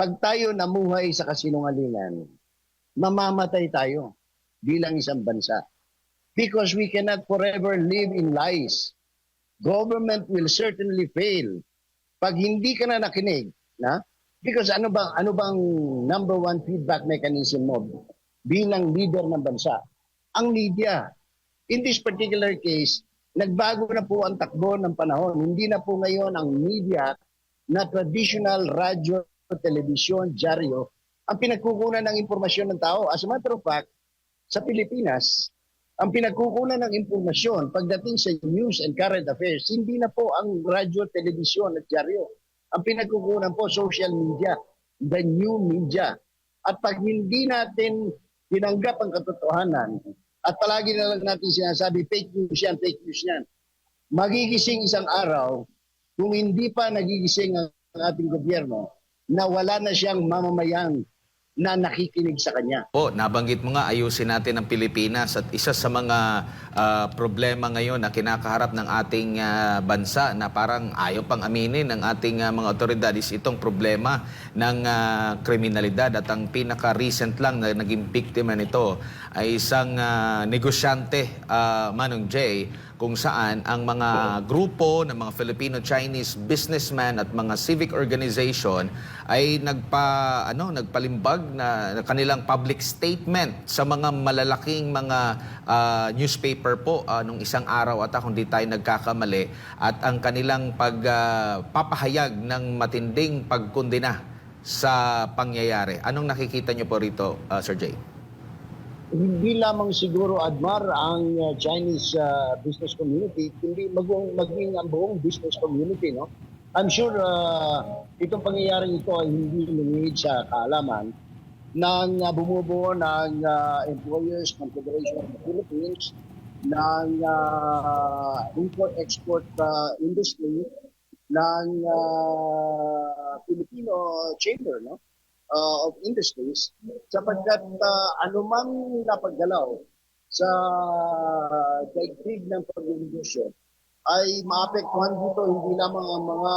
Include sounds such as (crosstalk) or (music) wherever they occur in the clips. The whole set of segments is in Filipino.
pag tayo namuhay sa kasinungalingan, mamamatay tayo bilang isang bansa. Because we cannot forever live in lies. Government will certainly fail. Pag hindi ka na nakinig, na? Because ano bang ano bang number one feedback mechanism mo bilang leader ng bansa? Ang media. In this particular case, nagbago na po ang takbo ng panahon. Hindi na po ngayon ang media na traditional radio, television, dyaryo ang pinagkukunan ng impormasyon ng tao. As a matter of fact, sa Pilipinas, ang pinagkukunan ng impormasyon pagdating sa news and current affairs, hindi na po ang radyo, telebisyon at dyaryo. Ang pinagkukunan po social media, the new media. At pag hindi natin tinanggap ang katotohanan, at palagi na lang natin sinasabi, fake news yan, fake news yan, magigising isang araw, kung hindi pa nagigising ang ating gobyerno, na wala na siyang mamamayang na nakikinig sa kanya. Po, nabanggit mo nga ayusin natin ang Pilipinas at isa sa mga ah, problema ngayon na kinakaharap ng ating ah, bansa na parang ayaw pang aminin ng ating ah, mga otoridad is itong problema ng ah, kriminalidad at ang pinaka-recent lang na naging biktima nito ay isang ah, negosyante, ah, Manong Jay, kung saan ang mga grupo ng mga Filipino-Chinese businessmen at mga civic organization ay nagpa ano nagpalimbag na kanilang public statement sa mga malalaking mga ah, newspaper po ah, nung isang araw at kung di tayo nagkakamali at ang kanilang pagpapahayag ng matinding pagkundina sa pangyayari. Anong nakikita niyo po rito, ah, Sir Jay? Hindi lamang siguro, Admar, ang uh, Chinese uh, business community, kundi maging, maging ang buong business community. No? I'm sure uh, itong pangyayaring ito ay hindi lumingid sa kaalaman ng uh, bumubuo ng uh, Employers Confederation of the Philippines, ng uh, import-export uh, industry, ng uh, Filipino Chamber no? Uh, of Industries, sapagkat uh, anumang napaggalaw sa daigdig ng pagnegosyo ay maapektuhan dito hindi lamang ang mga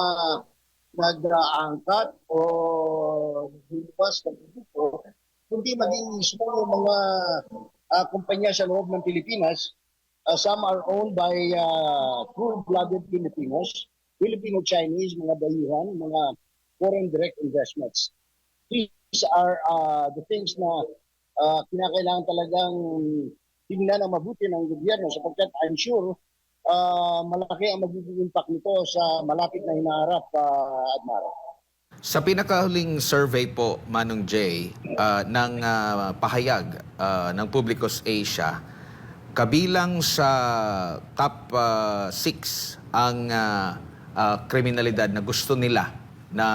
nag-aangkat o lumabas ng produkto, kundi maging mismo yung mga ah, kumpanya sa loob ng Pilipinas. Ah, some are owned by uh, full-blooded Filipinos, Filipino-Chinese, mga dayuhan, mga foreign direct investments. These are uh, the things na uh, kinakailangan talagang tingnan ng mabuti ng gobyerno sapagkat I'm sure uh, malaki ang magiging impact nito sa malapit na hinaharap, uh, Admar. Sa pinakahuling survey po, Manong Jay, ah, ng ah, pahayag ah, ng Publicos Asia, kabilang sa top 6 ang ah, ah, kriminalidad na gusto nila na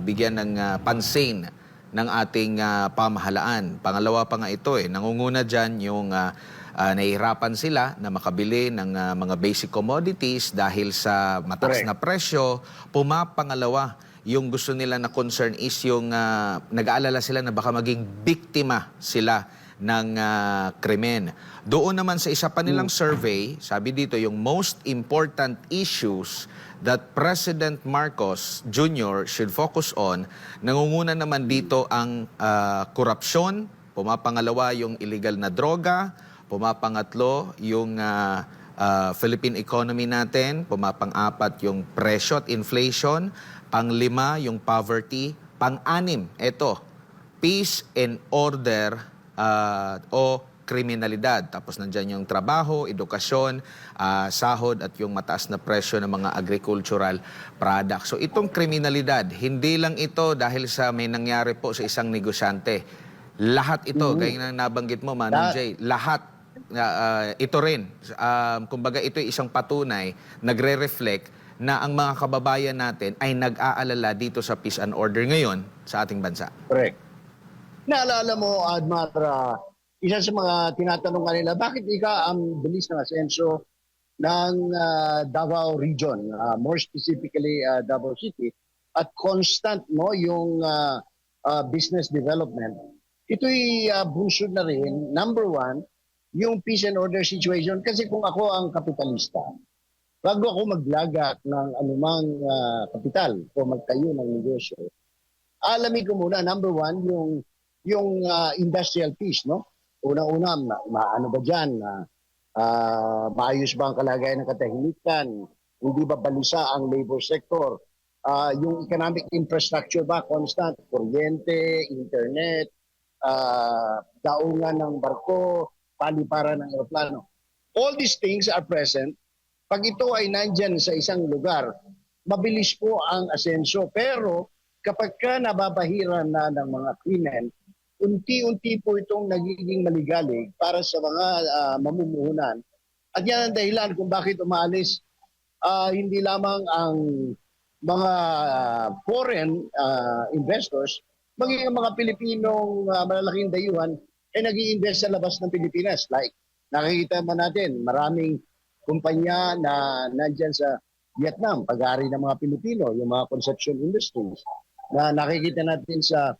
bigyan ng ah, pansin ng ating ah, pamahalaan. Pangalawa pa nga ito eh, nangunguna dyan yung ah, ah, nahihirapan sila na makabili ng ah, mga basic commodities dahil sa mataas Correct. na presyo. Pumapangalawa, yung gusto nila na concern is yung ah, nag-aalala sila na baka maging biktima sila ng ah, krimen. Doon naman sa isa pa nilang survey, sabi dito yung most important issues that President Marcos Jr. should focus on, nangunguna naman dito ang korupsyon, pumapangalawa yung illegal na droga, pumapangatlo yung ah, ah, Philippine economy natin, pumapang-apat yung presyo at inflation, panglima yung poverty, pang-anim, ito, peace and order ah, o kriminalidad. Tapos nandyan yung trabaho, edukasyon, ah, sahod at yung mataas na presyo ng mga agricultural products. So itong kriminalidad, hindi lang ito dahil sa may nangyari po sa isang negosyante. Lahat ito, gaya ng nabanggit mo, Manong Lahat. Jay, lahat ah, ah, ito rin. Um, kumbaga ito ay isang patunay, nagre-reflect na ang mga kababayan natin ay nag-aalala dito sa peace and order ngayon sa ating bansa. Correct. Naalala mo, Admar, ah, isa sa mga tinatanong kanila, bakit ika ang bilis ng asenso ng ah, Davao region, ah, more specifically ah, Davao City, at constant no yung ah, ah, business development. Ito'y uh, bunsod na rin, number one, yung peace and order situation. Kasi kung ako ang kapitalista, bago ako maglagak ng anumang ah, kapital o magtayo ng negosyo, alamin ko muna, number one, yung, yung ah, industrial piece, no? Unang-una, ma, ma- ano ba dyan? na ah, maayos ba ang kalagayan ng katahimikan? Hindi ba balisa ang labor sector? Ah, yung economic infrastructure ba constant? Kuryente, internet, ah, daungan ng barko, paliparan ng aeroplano. All these things are present. Pag ito ay nandyan sa isang lugar, mabilis po ang asenso. Pero kapag ka nababahiran na ng mga krimen, unti-unti po itong nagiging maligalig para sa mga ah, mamumuhunan. At yan ang dahilan kung bakit umaalis ah, hindi lamang ang mga foreign ah, investors, maging ang mga Pilipinong ah, malalaking dayuhan ay nag invest sa labas ng Pilipinas. Like, nakikita man natin, maraming kumpanya na nandyan sa Vietnam, pag-aari ng mga Pilipino, yung mga construction industries, na nakikita natin sa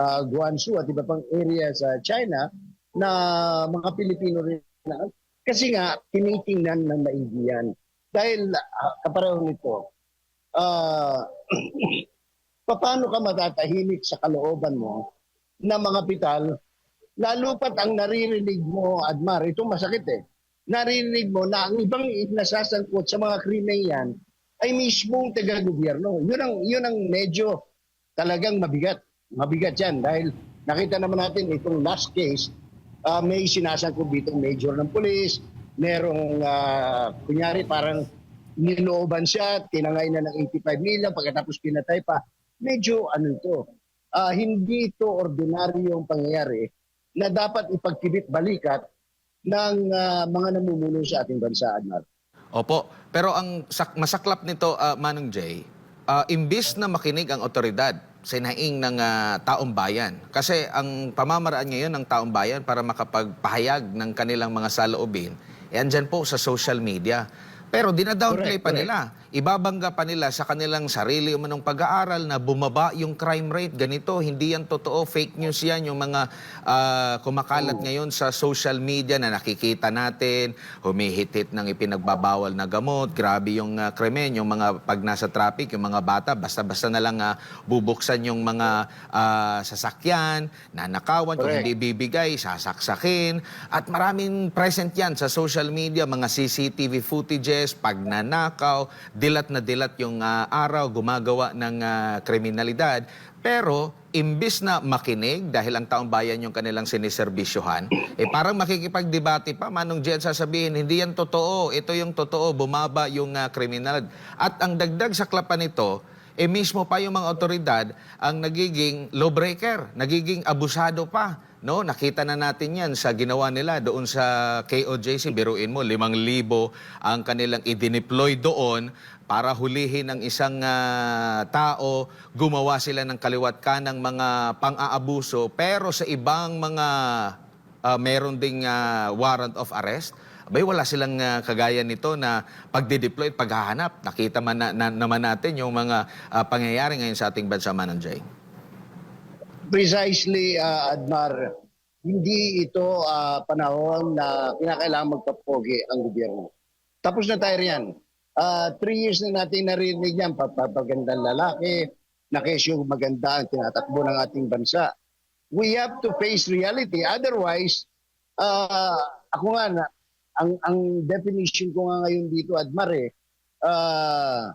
ah, Guangzhou at iba pang area sa China na mga Pilipino rin. na- Kasi nga, tinitingnan ng maigi yan. Dahil uh, kapareho nito, ah, (clears throat) paano ka matatahimik sa kalooban mo na mga pital, lalo pat ang naririnig mo, Admar, ito masakit eh, naririnig mo na ang ibang nasasangkot sa mga krimen yan ay mismong taga-gobyerno. Yun ang, yun ang medyo talagang mabigat. Mabigat yan dahil nakita naman natin itong last case, ah, may sinasangkot dito major ng polis, merong ah, kunyari parang nilooban siya, tinangay na ng 85 million, pagkatapos pinatay pa. Medyo ano ito, ah, hindi ito ordinaryong pangyayari na dapat ipagkibit balikat ng ah, mga namumuno sa ating bansa, Admar. Opo. Pero ang sak- masaklap nito, ah, Manong Jay, ah, imbis na makinig ang otoridad sa inaing ng ah, taong bayan. Kasi ang pamamaraan ngayon ng taong bayan para makapagpahayag ng kanilang mga saloobin, eh andyan po sa social media. Pero dinadownplay Correct, pa correct. nila. Ibabangga pa nila sa kanilang sarili umanong pag-aaral na bumaba yung crime rate. Ganito, hindi yan totoo. Fake news yan. Yung mga ah, kumakalat ngayon sa social media na nakikita natin, humihit-hit ng ipinagbabawal na gamot. Grabe yung ah, krimen. Yung mga pag nasa traffic, yung mga bata, basta-basta na lang ah, bubuksan yung mga ah, sasakyan, nanakawan, kung Correct. hindi bibigay, sasaksakin. At maraming present yan sa social media, mga CCTV footages, pagnanakaw, dilat na dilat yung ah, araw, gumagawa ng ah, kriminalidad. Pero imbis na makinig dahil ang taong bayan yung kanilang siniserbisyohan, eh parang makikipagdebate pa, Manong Jen sasabihin, hindi yan totoo, ito yung totoo, bumaba yung ah, kriminal. At ang dagdag sa klapan nito, eh mismo pa yung mga otoridad ang nagiging lawbreaker, nagiging abusado pa. No, nakita na natin 'yan sa ginawa nila doon sa KOJC, biruin mo 5,000 ang kanilang i-deploy doon para hulihin ng isang ah, tao, gumawa sila ng kaliwat kanang mga pang-aabuso, pero sa ibang mga ah, meron ding ah, warrant of arrest, Abay, wala silang ah, kagaya nito na pagde-deploy paghahanap. Nakita man na, na- naman natin yung mga ah, pangyayari ngayon sa ating bansa, Mananjay. Precisely, uh, Admar, hindi ito ah, panahon na kinakailangan magpapogi ang gobyerno. Tapos na tayo riyan. Ah, three years na natin narinig yan, papagandang lalaki, na kesyo maganda ang tinatakbo ng ating bansa. We have to face reality. Otherwise, ah, ako nga, na, ang, ang definition ko nga ngayon dito, Admar, eh, ah,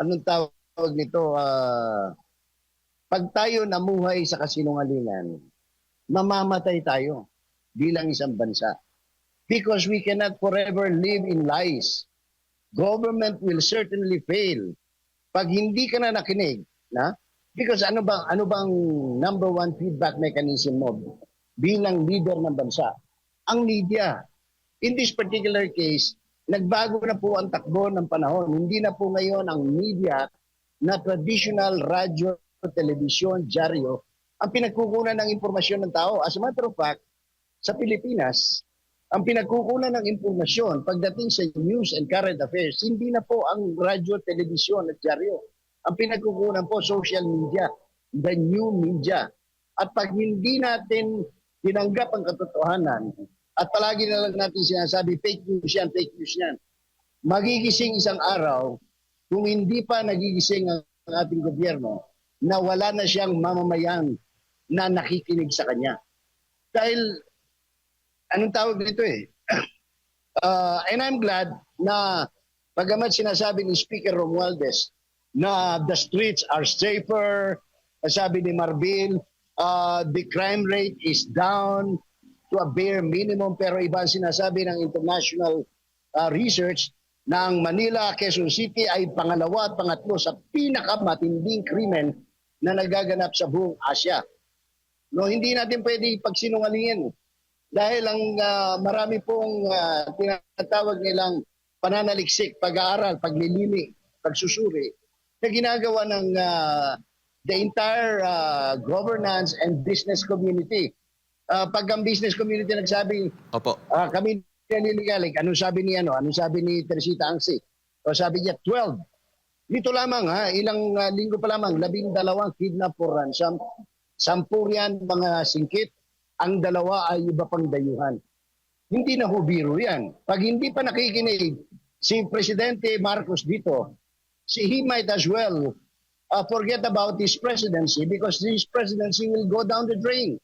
anong tawag nito? Ah, pag tayo namuhay sa kasinungalingan, mamamatay tayo bilang isang bansa. Because we cannot forever live in lies. Government will certainly fail. Pag hindi ka na nakinig, na? Because ano bang ano bang number one feedback mechanism mo bilang leader ng bansa? Ang media. In this particular case, nagbago na po ang takbo ng panahon. Hindi na po ngayon ang media na traditional radio, television, dyaryo ang pinagkukunan ng impormasyon ng tao. As a matter of fact, sa Pilipinas, ang pinagkukunan ng impormasyon pagdating sa news and current affairs, hindi na po ang radyo, telebisyon at dyaryo. Ang pinagkukunan po social media, the new media. At pag hindi natin tinanggap ang katotohanan, at palagi na lang natin sinasabi, fake news yan, fake news yan, magigising isang araw, kung hindi pa nagigising ang ating gobyerno, na wala na siyang mamamayan na nakikinig sa kanya. Dahil, anong tawag nito eh? Uh, (clears throat) and I'm glad na pagamat sinasabi ni Speaker Romualdez na the streets are safer, sabi ni Marbil, uh, the crime rate is down to a bare minimum pero iba ang sinasabi ng international uh, research na ang Manila, Quezon City ay pangalawa at pangatlo sa pinakamatinding krimen na nagaganap sa buong Asia. No, hindi natin pwede pagsinungalingin dahil ang ah, marami pong ah, tinatawag nilang pananaliksik, pag-aaral, paglilimi, pagsusuri na ginagawa ng ah, the entire ah, governance and business community. Ah, pag ang business community nagsabi, Opo. Ah, kami naniligalig. Anong sabi ni ano? Anong sabi ni Teresita Angsi? O sabi niya 12. Dito lamang ha, ilang ah, linggo pa lamang, labing dalawang kidnap for ransom. Sampu yan mga singkit. Ang dalawa ay iba pang dayuhan. Hindi na ho biro yan. Pag hindi pa nakikinig si Presidente Marcos dito, si he might as well uh, forget about his presidency because his presidency will go down the drain.